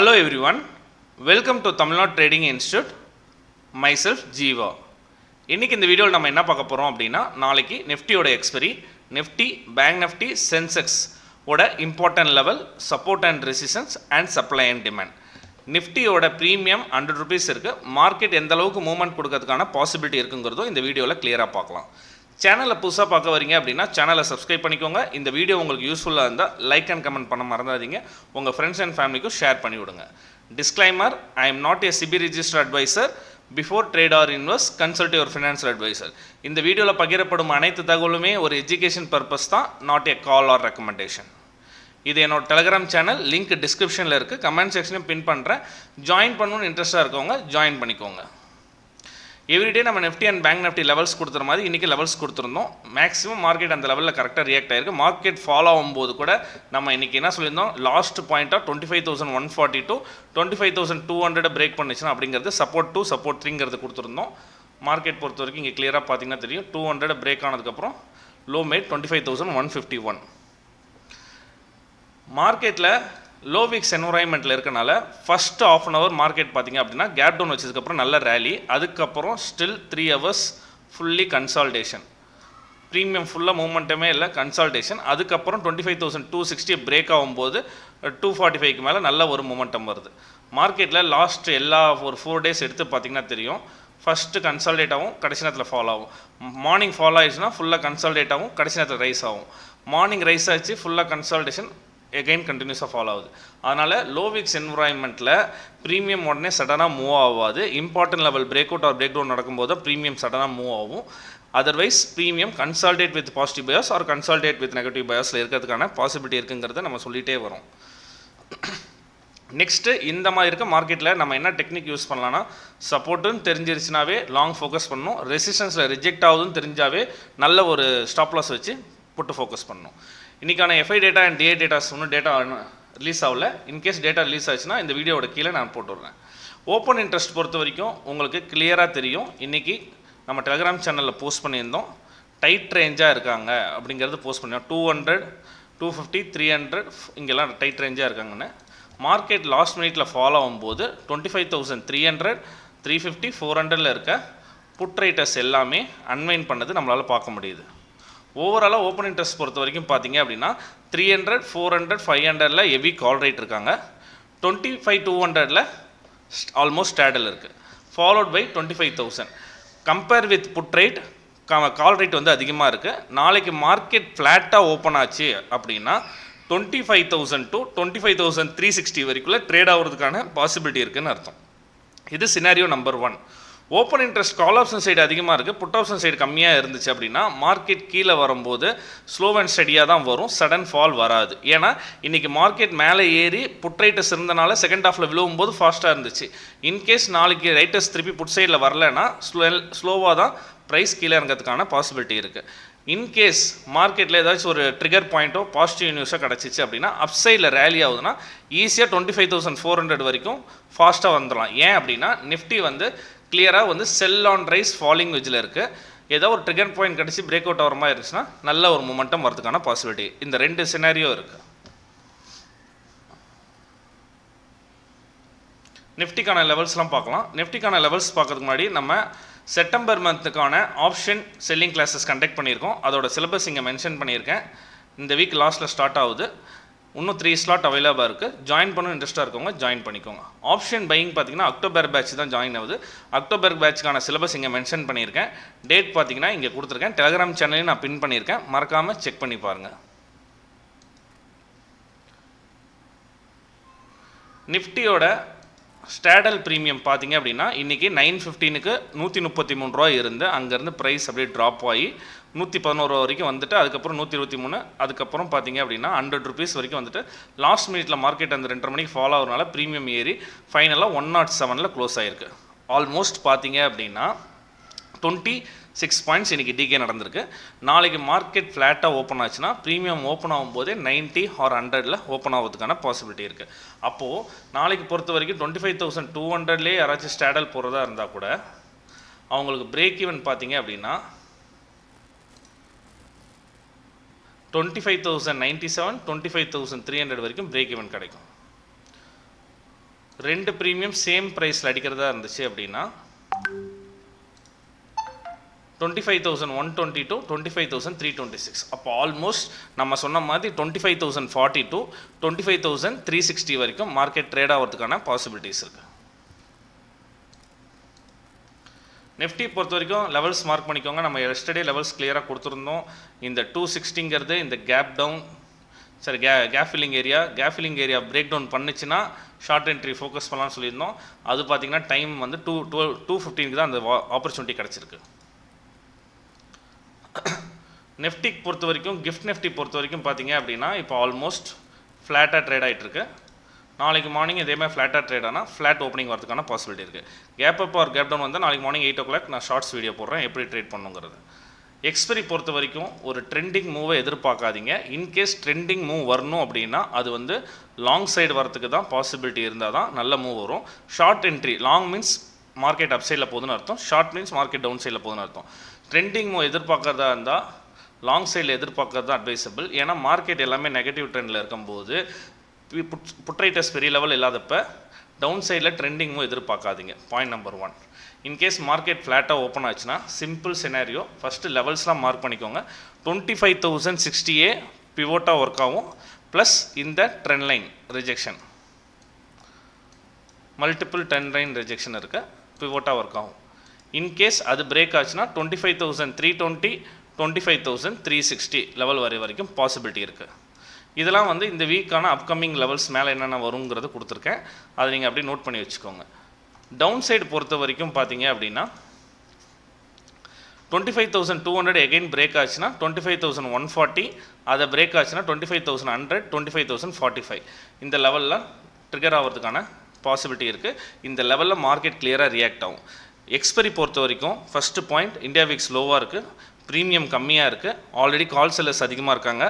Hello everyone, welcome to trading Trading Institute. myself Jeeva இன்றைக்கி இந்த வீடியோவில் நம்ம என்ன பார்க்க போகிறோம் அப்படின்னா நாளைக்கு நிஃப்டியோட expiry Nifty bank Nifty Sensex ஓட important level support and resistance and supply and demand நிஃப்டியோட ப்ரீமியம் ஹண்ட்ரட் ருபீஸ் இருக்குது மார்க்கெட் எந்த அளவுக்கு மூவ்மெண்ட் கொடுக்கறதுக்கான பாசிபிலிட்டி இருக்குங்கிறதும் இந்த வீடியோவில் கிளியராக பார்க்கலாம். சேனலை புதுசாக பார்க்க வரீங்க அப்படின்னா சேனலை சப்ஸ்கிரைப் பண்ணிக்கோங்க. இந்த வீடியோ உங்களுக்கு யூஸ்ஃபுல்லாக இருந்தால் லைக் அண்ட் கமெண்ட் பண்ண மறந்துடாதீங்க உங்கள் ஃப்ரெண்ட்ஸ் அண்ட் ஃபேமிலிக்கும் ஷேர் பண்ணி விடுங்க. Disclaimer I am not a SEBI register advisor before trade or invest consult your financial advisor இந்த வீடியோவில் பகிரப்படும் அனைத்து தகவலுமே ஒரு எஜுகேஷன் பர்பஸ் தான் not a call or recommendation இது என்னோட டெலகிராம் சேனல் லிங்க் டிஸ்கிரிப்ஷனில் இருக்குது கமெண்ட் செக்ஷனையும் பின் பண்ணுறேன் ஜாயின் பண்ணணும்னு இன்ட்ரெஸ்ட்டாக இருக்கவங்க ஜாயின் பண்ணிக்கோங்க. எவ்ரிடே நம்ம Nifty and bank Nifty levels கொடுத்துற மாதிரி இன்றைக்கி லெவல்ஸ் கொடுத்துருந்தோம். மேக்ஸிமம் மார்க்கெட் அந்த லெவலில் கரெக்டாக ரியாக்ட் ஆயிருக்கு. மார்க்கெட் ஃபாலோ ஆகும்போது கூட நம்ம இன்றைக்கி என்ன சொல்லியிருந்தோம்? லாஸ்ட் பாயிண்ட்டாக twenty five thousand one forty two twenty five thousand two hundred break பண்ணிச்சுன்னா அப்படிங்கிறது சப்போர்ட் டூ சப்போர்ட் த்ரீங்கிறது கொடுத்துருந்தோம். மார்க்கெட் பொறுத்த வரைக்கும் இங்கே கிளியராக பார்த்தீங்கன்னா தெரியும். டூ ஹண்ட்ரட் பிரேக் ஆனதுக்கப்புறம் low made twenty five thousand one fifty one மார்க்கெட்டில் லோ வீக்ஸ் என்வரான்மெண்ட்டில் இருக்கனால first of an hour market பார்த்தீங்க அப்படின்னா கேப் டவுன் வச்சதுக்கப்புறம் நல்ல ரேலி அதுக்கப்புறம் still three hours fully consolidation premium ஃபுல்லாக மூமெண்ட்டுமே இல்லை கன்சால்டேஷன் அதுக்கப்புறம் twenty five thousand two sixty break ஆகும்போது டூ ஃபார்ட்டி ஃபைவ்க்கு மேலே நல்ல ஒரு மூமெண்டம் வருது. மார்க்கெட்டில் லாஸ்ட் எல்லா ஒரு ஃபோர் டேஸ் எடுத்து பார்த்தீங்கன்னா தெரியும். ஃபஸ்ட்டு கன்சால்டேட் ஆகும் கடைசி நேரத்தில் ஃபாலோ ஆகும். மார்னிங் ஃபாலோ ஆயிடுச்சுன்னா ஃபுல்லாக கன்சால்டேட் ஆகும் கடைசி நேரத்தில் ரைஸ் ஆகும். மார்னிங் ரைஸ் ஆச்சு ஃபுல்லாக கன்சால்டேஷன் எகைன் கண்டினியூஸாக ஃபாலோ ஆகுது. அதனால் லோ விக்ஸ் என்வரான்மெண்ட்டில் ப்ரீமியம் உடனே சடனாக மூவ் ஆகாது. Important level break out or break down நடக்கும்போது தான் ப்ரீமியம் சடனாக மூவ் ஆகும். Otherwise premium consolidate with positive bias or consolidate with negative பயாஸில் இருக்கிறதுக்கான பாசிபிலிட்டி இருக்குங்கிறத நம்ம சொல்லிகிட்டே வரோம். நெக்ஸ்ட்டு இந்த மாதிரி இருக்க மார்க்கெட்டில் நம்ம என்ன டெக்னிக் யூஸ் பண்ணலான்னா சப்போர்ட்டுன்னு தெரிஞ்சிருச்சுனாவே லாங் ஃபோக்கஸ் பண்ணணும். ரெசிஸ்டன்ஸில் ரிஜெக்ட் ஆகுதுன்னு தெரிஞ்சாவே நல்ல ஒரு ஸ்டாப் லாஸ் வச்சு போட்டு ஃபோக்கஸ் பண்ணணும். இன்றைக்கான FI data and DA datas ஒன்றும் டேட்டா ரிலீஸ் ஆகல. இன்கேஸ் டேட்டா ரிலீஸ் ஆச்சுன்னா இந்த வீடியோட கீழே நான் போட்டுடுறேன். ஓப்பன் இன்ட்ரெஸ்ட் பொறுத்த வரைக்கும் உங்களுக்கு கிளியராக தெரியும். இன்றைக்கி நம்ம டெலிகிராம் சேனலில் போஸ்ட் பண்ணியிருந்தோம். டைட் ரேஞ்சாக இருக்காங்க அப்படிங்கிறது போஸ்ட் பண்ணியிருந்தோம். Two hundred two fifty three hundred இங்கெல்லாம் டைட் ரேஞ்சாக இருக்காங்கன்னு. மார்க்கெட் லாஸ்ட் மினிட்ல ஃபாலோ ஆகும்போது twenty five thousand three hundred three fifty four ஹண்ட்ரடில் இருக்க புட் ரைட்டர்ஸ் எல்லாமே அன்வைன் பண்ணது நம்மளால் பார்க்க முடியுது. ஓவராலாக ஓப்பன் இன்ட்ரெஸ்ட் பொறுத்த வரைக்கும் பார்த்தீங்க அப்படின்னா three hundred four hundred five ஹண்ட்ரடில் ஹெவி கால் ரேட் இருக்காங்க. டுவெண்ட்டி ஃபைவ் டூ ஹண்ட்ரடில் ஆல்மோஸ்ட் ஸ்டாடில் இருக்குது followed by twenty five thousand compare with put rate call rate வந்து அதிகமாக இருக்குது நாளைக்கு மார்க்கெட் ஃப்ளாட்டாக ஓப்பன் ஆச்சு அப்படின்னா twenty five thousand to twenty five thousand three sixty வரைக்குள்ளே trade ஆகிறதுக்கான பாசிபிலிட்டி இருக்குதுன்னு அர்த்தம். இது scenario number one open interest call option side அதிகமாக இருக்குது புட் ஆப்ஷன் சைடு கம்மியாக இருந்துச்சு அப்படின்னா மார்க்கெட் கீழே வரும்போது ஸ்லோ அண்ட் ஸ்டடியாக தான் வரும். சடன் ஃபால் வராது. ஏன்னா இன்றைக்கி மார்க்கெட் மேலே ஏறி புட் ரைட்டர்ஸ் இருந்தனால செகண்ட் ஹாஃபில் விழுவும்போது ஃபாஸ்ட்டாக இருந்துச்சு. இன்கேஸ் நாளைக்கு ரைட்டர்ஸ் திருப்பி புட் சைடில் வரலன்னா ஸ்லோ ஸ்லோவாக தான் ப்ரைஸ் கீழே இறங்கிறதுக்கான பாசிபிலிட்டி இருக்குது இன்கேஸ் மார்க்கெட்டில் ஏதாச்சும் ஒரு ட்ரிகர் பாயிண்ட்டோ பாசிட்டிவ் நியூஸோ கிடச்சிச்சு அப்படின்னா அப்சைடில் ரேலி ஆகுதுன்னா ஈஸியாக twenty five thousand four hundred வரைக்கும் ஃபாஸ்ட்டாக வந்துடலாம். ஏன் அப்படின்னா நிஃப்டி வந்து கிளியராக வந்து செல் ஆன் ரைஸ் ஃபாலிங் வெஜில் இருக்குது ஏதோ ஒரு ட்ரிகர் பாயிண்ட் கிடச்சி பிரேக் அவுட் ஆகிற மாதிரி இருந்துச்சுன்னா நல்ல ஒரு மொமெண்டம் வரதுக்கான பாசிபிலிட்டி இந்த ரெண்டு சினாரியோ இருக்குது நிஃப்டிக்கான லெவல்ஸ்லாம் பார்க்கலாம். நிஃப்டிக்கான லெவல்ஸ் பார்க்கறதுக்கு முன்னாடி நம்ம செப்டம்பர் மந்த்துக்கான ஆப்ஷன் செல்லிங் கிளாஸஸ் கண்டக்ட் பண்ணியிருக்கோம். அதோட சிலபஸ் இங்கே மென்ஷன் பண்ணியிருக்கேன். இந்த வீக் லாஸ்ட்டில் ஸ்டார்ட் ஆகுது. இன்னும் த்ரீ ஸ்லாட் அவைலபிளாக இருக்குது ஜாயின் பண்ண இன்ட்ரெஸ்ட்டாக இருக்கவங்க ஜாயின் பண்ணிக்கோங்க. ஆப்ஷன் பையிங் பார்த்தீங்கன்னா அக்டோபர் பேட்ச் தான் ஜாயின் ஆகுது. அக்டோபர் பேட்ச்க்கான சிலபஸ் இங்கே மென்ஷன் பண்ணியிருக்கேன். டேட் பார்த்தீங்கன்னா இங்கே கொடுத்துருக்கேன். டெலிகிராம் சேனலையும் நான் பின் பண்ணியிருக்கேன். மறக்காமல் செக் பண்ணி பாருங்கள் நிஃப்டியோட ஸ்டேடல் ப்ரீமியம் பார்த்தீங்க அப்படின்னா இன்றைக்கி நைன் ஃபிஃப்டீனுக்கு நூற்றி முப்பத்தி மூணு ரூபா இருந்து அங்கேருந்து ப்ரைஸ் அப்படியே ட்ராப் ஆகி நூற்றி பதினோரு வரைக்கும் வந்துட்டு அதுக்கப்புறம் நூற்றி இருபத்தி மூணு அதுக்கப்புறம் பார்த்தீங்க அப்படின்னா ஹண்ட்ரட் ருபீஸ் வரைக்கும் வந்துட்டு லாஸ்ட் மினிட்ல மார்க்கெட் அந்த ரெண்டரை மணிக்கு ஃபாலோ ஆகிறனால ப்ரீமியம் ஏறி ஃபைனலாக ஒன் நாட் செவனில் க்ளோஸ் ஆகிருக்கு ஆல்மோஸ்ட் பார்த்தீங்க அப்படின்னா டுவெண்ட்டி சிக்ஸ் பாயிண்ட்ஸ் இன்றைக்கி டிகே நடந்திருக்கு. நாளைக்கு மார்க்கெட் ஃப்ளாட்டாக ஓப்பன் ஆச்சுன்னா ப்ரீமியம் ஓப்பன் ஆகும்போதே நைன்ட்டி ஆர் ஹண்ட்ரடில் ஓப்பன் ஆகிறதுக்கான பாசிபிலிட்டி இருக்குது அப்போது நாளைக்கு பொறுத்த வரைக்கும் டுவெண்ட்டி ஃபைவ் தௌசண்ட் டூ ஹண்ட்ரட்லேயே யாராச்சும் ஸ்டேடல் போகிறதா இருந்தால் கூட அவங்களுக்கு பிரேக் ஈவன் பார்த்தீங்க அப்படின்னா twenty five thousand ninety seven twenty five thousand three hundred வரைக்கும் பிரேக் ஈவன் கிடைக்கும். ரெண்டு ப்ரீமியம் சேம் ப்ரைஸில் அடிக்கிறதா இருந்துச்சு அப்படின்னா twenty five thousand one twenty two twenty five thousand three twenty six அப்போ ஆல்மோஸ்ட் நம்ம சொன்ன மாதிரி twenty five thousand forty two twenty five thousand three sixty வரைக்கும் மார்க்கெட் ட்ரேட் ஆகிறதுக்கான பாசிபிலிட்டிஸ் இருக்குது நெஃப்டி பொறுத்த வரைக்கும் லெவல்ஸ் மார்க் பண்ணிக்கோங்க. நம்ம எஸ்டர்டே லெவல்ஸ் கிளியராக கொடுத்துருந்தோம். இந்த டூ சிக்ஸ்டிங்கிறது இந்த கேப் டவுன் சரி K gap filling area gap filling area break down பண்ணுச்சுன்னா ஷார்ட் என்ட்ரி ஃபோக்கஸ் பண்ணலாம்னு சொல்லியிருந்தோம். அது பார்த்தீங்கன்னா டைம் வந்து டூ டுவெல் டூ ஃபிஃப்டீனுக்கு தான் அந்த ஆப்பர்ச்சுனிட்டி கிடச்சிருக்கு. நெஃப்டிக் பொறுத்த வரைக்கும் கிஃப்ட் நெஃப்டி பொறுத்த வரைக்கும் பார்த்தீங்க அப்படின்னா இப்போ ஆல்மோஸ்ட் ஃப்ளாட்டாக ட்ரேட் ஆகிட்டுருக்கு நாளைக்கு மார்னிங் இதே மாதிரி ஃப்ளாட்டாக ட்ரேட் ஆனால் ஃப்ளாட் ஓப்பனிங் வரதுக்கான பாசிபிலிட்டி இருக்குது gap up or gap down வந்து நாளைக்கு மார்னிங் எயிட் ஓ கிளாக் நான் ஷார்ட்ஸ் வீடியோ போடுறேன் எப்படி ட்ரேட் பண்ணுங்கிறது. எக்ஸ்பெரி பொறுத்த வரைக்கும் ஒரு ட்ரெண்டிங் மூவை எதிர்பார்க்காதீங்க. இன்கேஸ் ட்ரெண்டிங் மூவ் வரணும் அப்படின்னா அது வந்து லாங் சைடு வரத்துக்கு தான் பாசிபிலிட்டி இருந்தால் தான் நல்ல மூவ் வரும். Short entry long means market up சைடில் போகுதுன்னு அர்த்தம். ஷார்ட் மீன்ஸ் மார்க்கெட் டவுன் சைடில் போகுதுன்னு அர்த்தம். ட்ரெண்டிங் மூவ் எதிர்பார்க்கறதா இருந்தால் லாங் சைடில் எதிர்பார்க்கறது தான் அட்வைசபிள் ஏன்னா மார்க்கெட் எல்லாமே நெகட்டிவ் ட்ரெண்டில் இருக்கும்போது புட்ரைட்டஸ் பெரிய லெவல் இல்லாதப்ப டவுன் சைடில் ட்ரெண்டிங்கும் எதிர்பார்க்காதீங்க. Point number one in case market ஃப்ளாட்டாக ஓப்பன் ஆச்சுன்னா சிம்பிள் சினாரியோ ஃபஸ்ட்டு லெவல்ஸ்லாம் மார்க் பண்ணிக்கோங்க. டுவெண்ட்டி ஃபைவ் தௌசண்ட் சிக்ஸ்டியே பிவோட்டாக ஒர்க் ஆகும். ப்ளஸ் இந்த trend line rejection multiple trend line rejection இருக்குது பிவோட்டாக ஒர்க் ஆகும். இன்கேஸ் அது பிரேக் ஆச்சுன்னா twenty five thousand three twenty twenty five thousand three sixty level வரை வரைக்கும் பாசிபிலிட்டி இருக்குது இதெல்லாம் வந்து இந்த வீக்கான அப்கமிங் லெவல்ஸ் மேலே என்னென்ன வருங்கிறத கொடுத்துருக்கேன். அதை நீங்கள் அப்படியே நோட் பண்ணி வச்சுக்கோங்க. டவுன் சைடு பொறுத்த வரைக்கும் பார்த்தீங்க அப்படின்னா twenty five thousand two hundred again break ஆச்சுன்னா twenty five thousand one forty அதை பிரேக் ஆச்சுன்னா twenty five thousand hundred twenty five thousand forty five இந்த லெவலில் ட்ரிகர் ஆகிறதுக்கான பாசிபிலிட்டி இருக்குது இந்த லெவலில் மார்க்கெட் கிளியராக ரியாக்ட் ஆகும். எக்ஸ்பெரி பொறுத்த வரைக்கும் ஃபஸ்ட்டு பாயிண்ட் இந்தியா வீக்ஸ் லோவாக இருக்குது ப்ரீமியம் கம்மியாக இருக்குது ஆல்ரெடி கால் செல்லர்ஸ் அதிகமாக இருக்காங்க.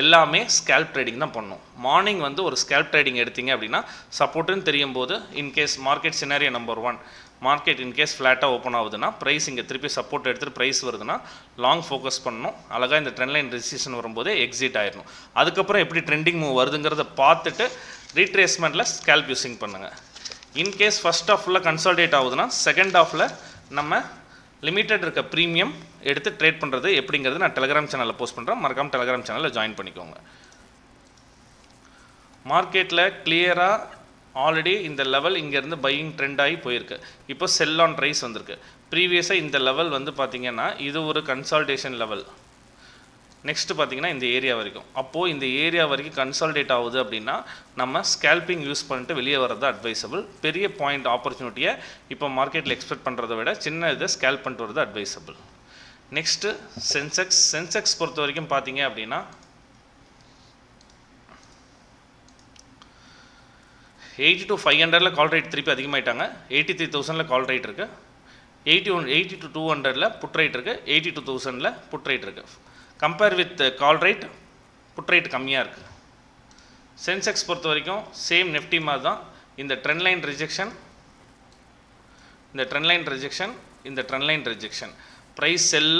எல்லாமே ஸ்கேல்ப் ட்ரேடிங் தான் பண்ணும். மார்னிங் வந்து ஒரு ஸ்கேல்ப் ட்ரேடிங் எடுத்தீங்க அப்படின்னா சப்போர்ட்டுன்னு தெரியும் போது in case market scenario number one market in case ஃப்ளாட்டாக ஓப்பன் ஆகுதுன்னா ப்ரைஸ் இங்கே திருப்பி சப்போர்ட் எடுத்துகிட்டு ப்ரைஸ் வருதுன்னா லாங் ஃபோக்கஸ் பண்ணணும். அழகாக இந்த ட்ரெண்ட் லைன் ரெசிஸ்டன் வரும்போதே எக்ஸிட் ஆயிடணும் அதுக்கப்புறம் எப்படி ட்ரெண்டிங் மூவ் வருதுங்கிறத பார்த்துட்டு ரீட்ரேஸ்மெண்ட்டில் ஸ்கேல்ப் யூஸிங் பண்ணுங்கள் இன்கேஸ் ஃபஸ்ட் ஆஃபில் கன்சால்டேட் ஆகுதுன்னா செகண்ட் ஆஃபில் நம்ம லிமிட்டட் இருக்க ப்ரீமியம் எடுத்து ட்ரேட் பண்ணுறது எப்படிங்கிறது நான் டெலகிராம் சேனலில் போஸ்ட் பண்ணுறேன் மறக்காம டெலகிராம் சேனலில் ஜாயின் பண்ணிக்கோங்க. மார்க்கெட்டில் கிளியராக ஆல்ரெடி இந்த லெவல் இங்கேருந்து பையிங் ட்ரெண்ட் ஆகி போயிருக்கு. இப்போ செல் ஆன் ரைஸ் வந்திருக்கு. ப்ரீவியஸாக இந்த லெவல் வந்து பார்த்திங்கன்னா இது ஒரு கன்சால்டேஷன் லெவல் நெக்ஸ்ட்டு பார்த்தீங்கன்னா இந்த ஏரியா வரைக்கும். அப்போது இந்த ஏரியா வரைக்கும் கன்சால்டேட் ஆகுது அப்படின்னா நம்ம ஸ்கேல்பிங் யூஸ் பண்ணிட்டு வெளியே வர்றது அட்வைசபிள் பெரிய பாயிண்ட் ஆப்பர்ச்சுனிட்டியை இப்போ மார்க்கெட்டில் எக்ஸ்பெக்ட் பண்ணுறதை விட சின்ன இதை ஸ்கேல் பண்ணிட்டு வரது அட்வைசபிள் நெக்ஸ்ட்டு சென்செக்ஸ் சென்செக்ஸ் பொறுத்த வரைக்கும் பார்த்தீங்க அப்படின்னா எயிட்டி டு ஃபைவ் ஹண்ட்ரடில் கால் ரேட் திருப்பி அதிகமாகிட்டாங்க எயிட்டி த்ரீ தௌசண்டில் கால் ரேட் இருக்குது eighty one eighty to two ஹண்ட்ரடில் புட் ரேட் இருக்குது எயிட்டி டூ தௌசண்டில் புட் ரேட் இருக்குது compare with call rate put rate கம்மியாக இருக்குது சென்செக்ஸ் பொறுத்த வரைக்கும் சேம் நெஃப்டி மாதிரி தான். இந்த ட்ரெண்ட் லைன் ரிஜெக்ஷன் இந்த ட்ரெண்ட் லைன் ரிஜெக்ஷன் இந்த trend line rejection price sell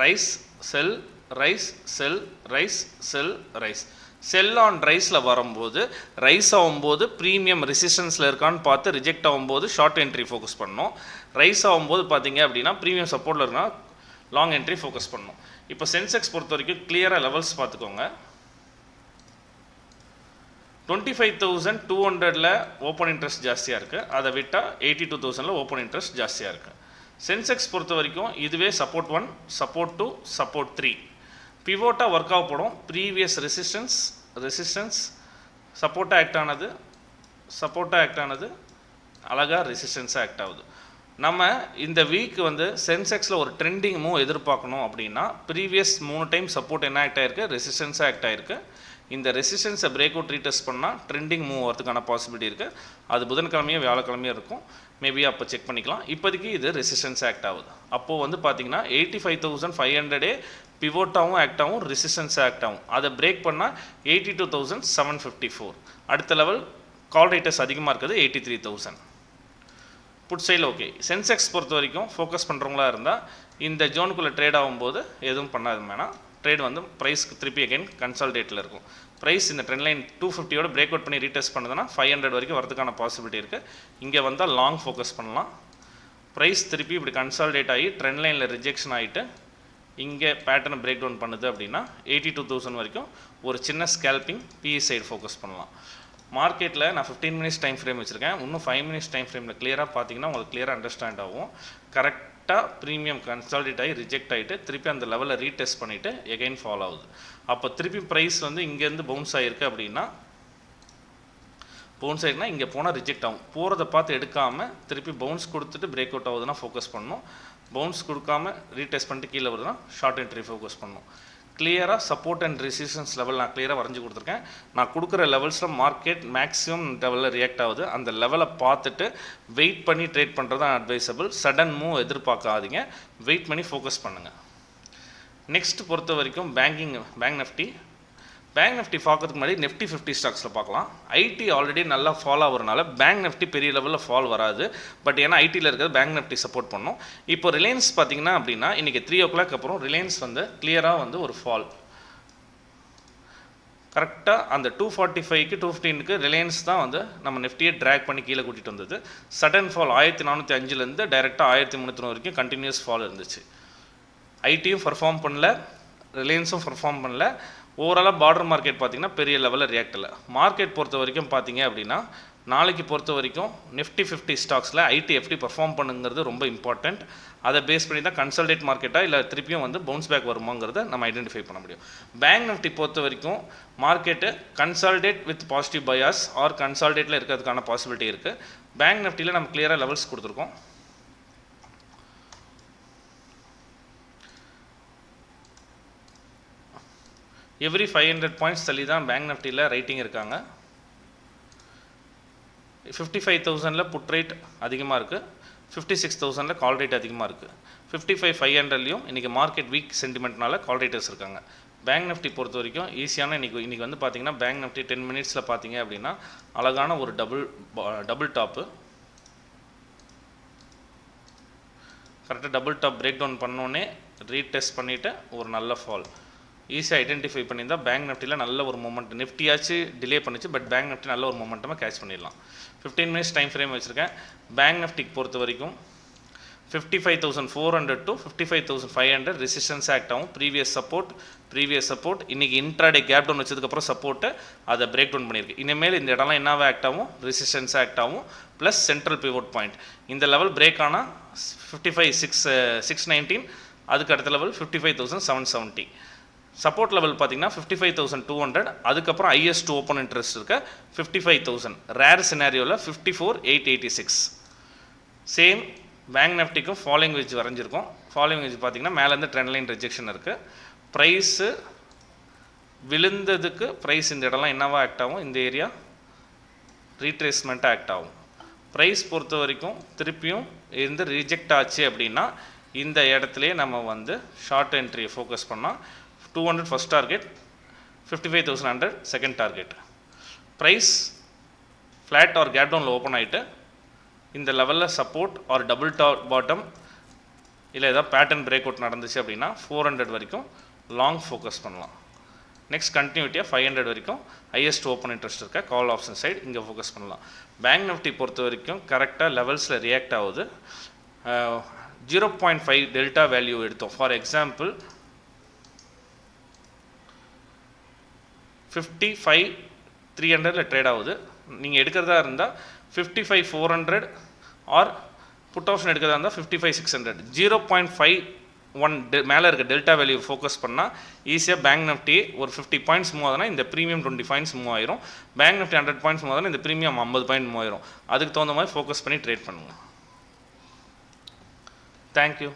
rise sell rise sell rise sell rise sell on ரைஸில் வரும்போது ரைஸ் ஆகும்போது ப்ரீமியம் ரெசிஸ்டன்ஸில் இருக்கான்னு பார்த்து ரிஜெக்ட் ஆகும்போது ஷார்ட் என்ட்ரி ஃபோக்கஸ் பண்ணோம். ரைஸ் ஆகும்போது பார்த்தீங்க அப்படின்னா ப்ரீமியம் சப்போர்ட்டில் இருக்கா லாங் என்ட்ரி ஃபோக்கஸ் பண்ணோம். இப்போ சென்செக்ஸ் பொறுத்த வரைக்கும் கிளியராக லெவல்ஸ் பார்த்துக்கோங்க. டுவெண்ட்டி ஃபைவ் தௌசண்ட் டூ ஹண்ட்ரடில் ஓப்பன் இன்ட்ரெஸ்ட் ஜாஸ்தியாக இருக்குது அதை விட்டால் எயிட்டி டூ தௌசண்டில் ஓப்பன் இன்ட்ரெஸ்ட் ஜாஸ்தியாக இருக்குது சென்செக்ஸ் பொறுத்த வரைக்கும் இதுவே support one support two support three பிவோட்டாக work ஆகப்படும் ப்ரீவியஸ் ரெசிஸ்டன்ஸ் ரெசிஸ்டன்ஸ் சப்போர்ட்டாக ஆக்ட் ஆனது சப்போர்ட்டாக ஆக்ட் ஆனது அழகாக ரெசிஸ்டன்ஸாக ஆக்ட் ஆகுது. நம்ம இந்த வீக் வந்து சென்செக்ஸில் ஒரு ட்ரெண்டிங் மூவ் எதிர்பார்க்கணும் அப்படின்னா ப்ரீவியஸ் மூணு டைம் சப்போர்ட் என்ன ஆக்ட் ஆயிருக்கு? ரெசிஸ்டன்ஸாக ஆக்ட் ஆயிருக்கு. இந்த ரெசிஸ்டன்ஸை பிரேக் அவுட் ரீடெஸ்ட் பண்ணால் ட்ரெண்டிங் மூவ் வரதுக்கான பாசிபிலிட்டி இருக்குது அது புதன்கிழமையோ வியாழக்கிழமையும் இருக்கும். மேபி அப்போ செக் பண்ணிக்கலாம். இப்போதைக்கு இது ரெசிஸ்டன்ஸ் ஆக்ட் ஆகுது. அப்போது வந்து பார்த்தீங்கன்னா எயிட்டி ஃபைவ் தௌசண்ட் ஃபைவ் ஹண்ட்ரடே பிவோட்டாகவும் ஆக்ட் ஆகும் ரெசிஸ்டன்ஸ் ஆக்ட் ஆகும் அதை பிரேக் பண்ணால் eighty two thousand seven fifty four அடுத்த லெவல் கால் ரைட்டர்ஸ் அதிகமாக இருக்குது எயிட்டி த்ரீ தௌசண்ட் புட் சைடில் ஓகே சென்செக்ஸ் பொறுத்த வரைக்கும் ஃபோக்கஸ் பண்ணுறவங்களா இருந்தால் இந்த ஜோனுக்குள்ளே ட்ரேட் ஆகும்போது எதுவும் பண்ணாது வேணாம் ட்ரேட் வந்து ப்ரைஸ்க்கு திருப்பி அகைன் கன்சால்டேட்டில் இருக்கும். ப்ரைஸ் இந்த ட்ரெண்ட் லைன் டூ ஃபிஃப்டியோட பிரேக் அவுட் பண்ணி ரீடெஸ்ட் பண்ணுதுன்னா ஃபைவ் ஹண்ட்ரட் வரைக்கும் வரதுக்கான பாசிபிலிட்டி இருக்குது இங்கே வந்தால் லாங் ஃபோக்கஸ் பண்ணலாம். ப்ரைஸ் திருப்பி இப்படி கன்சால்டேட் ஆகி ட்ரெண்ட் லைனில் ரிஜெக்ஷன் ஆகிட்டு இங்கே பேட்டர்னை பிரேக் டவுன் பண்ணுது அப்படின்னா எயிட்டி டூ தௌசண்ட் வரைக்கும் ஒரு சின்ன ஸ்கேல்பிங் பிஇ சைடு ஃபோக்கஸ் பண்ணலாம். மார்க்கெட்டில் நான் ஃபிஃப்டீன் மினிட்ஸ் டைம் ஃப்ரேம் வச்சுருக்கேன். இன்னும் ஃபைவ் மினிட்ஸ் டைம் ஃப்ரேமில் கிளியராக பார்த்தீங்கன்னா உங்களுக்கு கிளியராக அண்டர்ஸ்டாண்ட் ஆகும். கரெக்டாக ப்ரீமியம் கன்சால்டேட் ஆகி ரிஜெக்ட் ஆகிட்டு திருப்பி அந்த லெவலில் ரீடெஸ்ட் பண்ணிவிட்டு எகைன் ஃபாலோ ஆகுது. அப்போ திருப்பி ப்ரைஸ் வந்து இங்கேருந்து பவுன்ஸ் ஆகிருக்கு அப்படின்னா பவுன்ஸ் ஆகிருக்குன்னா இங்கே போனால் ரிஜெக்ட் ஆகும். போகிறத பார்த்து எடுக்காமல் திருப்பி பவுன்ஸ் கொடுத்துட்டு பிரேக் அவுட் ஆகுதுன்னா ஃபோக்கஸ் பண்ணணும் பவுன்ஸ் கொடுக்காம ரீடெஸ்ட் பண்ணிட்டு கீழே வருதுன்னா ஷார்ட் என்ட்ரி ஃபோக்கஸ் பண்ணணும் கிளியராக சப்போர்ட் அண்ட் ரெசிஸ்டன்ஸ் லெவல் நான் கிளியராக வரைஞ்சி கொடுத்துருக்கேன். நான் கொடுக்குற லெவல்ஸில் மார்க்கெட் மேக்ஸிமம் லெவலில் ரியாக்ட் ஆகுது. அந்த லெவலை பார்த்துட்டு வெயிட் பண்ணி ட்ரேட் பண்ணுறது தான் அட்வைசபிள் சடன் மூவ் எதிர்பார்க்காதீங்க. வெயிட் பண்ணி ஃபோக்கஸ் பண்ணுங்கள் நெக்ஸ்ட் பொறுத்த வரைக்கும் banking bank Nifty bank Nifty பார்க்கறதுக்கு முன்னாடி நிஃப்டி ஃபிஃப்டி ஸ்டாக்ஸில் பார்க்கலாம். ஐடி ஆல்ரெடி நல்லா ஃபால் ஆகிறனால பேங்க் நிஃப்டி பெரிய லெவலில் ஃபால் வராது. பட் ஏன்னா ஐடியில் இருக்கிறது பேங்க் நிஃப்டி சப்போர்ட் பண்ணும். இப்போ ரிலையன்ஸ் பார்த்தீங்கன்னா அப்படின்னா இன்றைக்கி த்ரீ ஓ கிளாக் அப்புறம் ரிலையன்ஸ் வந்து கிளியராக வந்து ஒரு ஃபால் கரெக்டாக அந்த டூ ஃபார்ட்டி ஃபைவ்க்கு டூ ஃபிஃப்டீனுக்கு ரிலையன்ஸ் தான் வந்து நம்ம நிஃப்டியை ட்ராக் பண்ணி கீழே கூட்டிகிட்டு வந்தது. சடன் ஃபால் ஆயிரத்தி நானூற்றி அஞ்சுலேருந்து டைரெக்டாக ஆயிரத்தி முந்நூற்றி வரைக்கும் கண்டினியூஸ் ஃபால் இருந்துச்சு. ஐடியும் பர்ஃபார்ம் பண்ணல. ரிலையன்ஸும் பர்ஃபார்ம் பண்ணல. ஓவராலாக பார்டர் மார்க்கெட் பார்த்திங்கன்னா பெரிய லெவலில் ரியாக்ட் இல்லை. மார்க்கெட் பொறுத்த வரைக்கும் பார்த்தீங்க அப்படின்னா நாளைக்கு பொறுத்த வரைக்கும் நிஃப்டி ஃபிஃப்டி ஸ்டாக்ஸில் ஐடி எப்படி பர்ஃபார்ம் பண்ணுங்கிறது ரொம்ப இம்பார்ட்டண்ட் அதை பேஸ் பண்ணி தான் கன்சல்டேட் மார்க்கெட்டாக இல்லை திருப்பியும் வந்து பவுன்ஸ் பேக் வருமாங்கிறத நம்ம ஐடென்டிஃபை பண்ண முடியும். பேங்க் நிஃப்டி பொறுத்த வரைக்கும் market consolidate with positive bias or கன்சால்டேட்டில் இருக்கிறதுக்கான பாசிபிலிட்டி இருக்குது பேங்க் நிஃப்டியில் நம்ம கிளியராக லெவல்ஸ் கொடுத்துருக்கோம். எவ்ரி ஃபைவ் ஹண்ட்ரட் பாயிண்ட்ஸ் தள்ளி தான் பேங்க் நிஃப்டியில் ரைட்டிங் இருக்காங்க. ஃபிஃப்டி ஃபைவ் தௌசண்டில் புட் ரேட் அதிகமாக இருக்குது ஃபிஃப்டி சிக்ஸ் தௌசண்டில் கால் ரேட் அதிகமாக இருக்குது ஃபிஃப்டி ஃபைவ் ஃபைவ் ஹண்ட்ரட்லையும் இன்றைக்கி மார்க்கெட் வீக் சென்டிமெண்ட்னால கால் ரேட்டர்ஸ் இருக்காங்க. பேங்க் நிஃப்டி பொறுத்த வரைக்கும் ஈஸியான இன்றைக்கி இன்றைக்கி வந்து பார்த்தீங்கன்னா பேங்க் நிஃப்டி டென் மினிட்ஸில் பார்த்தீங்க அப்படின்னா அழகான ஒரு டபுள் டபுள் டாப்பு கரெக்டாக டபுள் டாப் பிரேக் டவுன் பண்ணோன்னே ரீடெஸ்ட் பண்ணிவிட்டு ஒரு நல்ல ஃபால் ஈஸியாக ஐடென்டிஃபை பண்ணியிருந்தால் பேங்க் நிஃப்டியில் நல்ல ஒரு மூமெண்ட் நிஃப்டியாச்சு டிலே பண்ணிச்சு பட் பேங்க் நிஃப்டி நல்ல ஒரு மூமெண்ட்டமாக கேட்ச் பண்ணிடலாம். ஃபிஃப்டீன் மினிட்ஸ் டைம் ஃப்ரேம் வச்சுருக்கேன். பேங்க் நிஃப்டிக்கு பொறுத்த வரைக்கும் fifty five thousand four hundred to fifty five thousand five hundred resistance act ஆகும். ப்ரீவியஸ் சப்போர்ட் ப்ரீவியஸ் சப்போர்ட் இன்றைக்கி இன்ட்ராடே கேப் டவுன் வச்சதுக்கப்புறம் சப்போர்ட்டை அதை பிரேக் டவுன் பண்ணியிருக்கு. இனிமேல் இந்த இடம்லாம் என்னவாக ஆக்ட் ஆகும்? ரெசிஸ்டன்ஸ் ஆக்ட் ஆகும் ப்ளஸ் சென்ட்ரல் பிவோட் பாயிண்ட் இந்த லெவல் பிரேக் ஆனால் fifty five six six nineteen அதுக்கு அடுத்த level fifty five thousand seven seventy support level பார்த்தீங்கன்னா fifty five thousand two hundred அதுக்கப்புறம் ஐஎஸ் டூ ஓப்பன் இன்ட்ரெஸ்ட் இருக்க fifty five thousand rare சினாரியோவில் fifty four eight eighty six same bank நிஃப்டிக்கும் following wedge வரைஞ்சிருக்கும். Following wedge பார்த்தீங்கன்னா மேலேருந்து ட்ரெண்ட் லைன் ரிஜெக்ஷன் இருக்குது price விழுந்ததுக்கு ப்ரைஸ் இந்த இடம்லாம் என்னவா ஆக்ட் ஆகும்? இந்த ஏரியா ரீட்ரேஸ்மெண்ட்டாக ஆக்ட் ஆகும். ப்ரைஸ் பொறுத்த வரைக்கும் திருப்பியும் இருந்து ரிஜெக்ட் ஆச்சு அப்படின்னா இந்த இடத்துலையே நம்ம வந்து ஷார்ட் என்ட்ரியை ஃபோக்கஸ் பண்ணால் two hundred first target fifty five thousand hundred second target price flat or gap டவுனில் ஓப்பன் ஆகிட்டு இந்த லெவலில் support or double top bottom இல்லை ஏதாவது பேட்டர்ன் பிரேக் அவுட் நடந்துச்சு அப்படின்னா ஃபோர் ஹண்ட்ரட் வரைக்கும் லாங் ஃபோக்கஸ் பண்ணலாம். நெக்ஸ்ட் கண்டினியூட்டியாக ஃபைவ் ஹண்ட்ரட் வரைக்கும் ஹையஸ்ட் ஓப்பன் இன்ட்ரெஸ்ட் இருக்க கால் ஆப்ஷன் சைடு இங்கே ஃபோக்கஸ் பண்ணலாம். பேங்க் நிஃப்டி பொறுத்த வரைக்கும் கரெக்டாக லெவல்ஸில் ரியாக்ட் ஆகுது. Zero point five delta value எடுத்தோம். For example fifty five three ஹண்ட்ரடில் ட்ரேட் ஆகுது. நீங்கள் எடுக்கிறதா இருந்தால் fifty five four hundred or put option எடுக்கிறதா இருந்தால் fifty five six hundred zero point five one டெ மேலே இருக்க டெல்டா வேல்யூ ஃபோக்கஸ் பண்ணால் ஈஸியாக பேங்க் நிஃப்டி ஒரு ஃபிஃப்டி பாயிண்ட்ஸ் மூவ் ஆகுதுன்னா இந்த ப்ரீமியம் டுவெண்ட்டி பாயிண்ட்ஸ் மூவ் ஆயிரும். Bank Nifty hundred points move ஆகுதுன்னா இந்த ப்ரீமியம் ஐம்பது பாயிண்ட் மூவ் ஆயிரும். அதுக்கு தகுந்த மாதிரி ஃபோக்கஸ் பண்ணி ட்ரேட் பண்ணுங்கள் தேங்க்யூ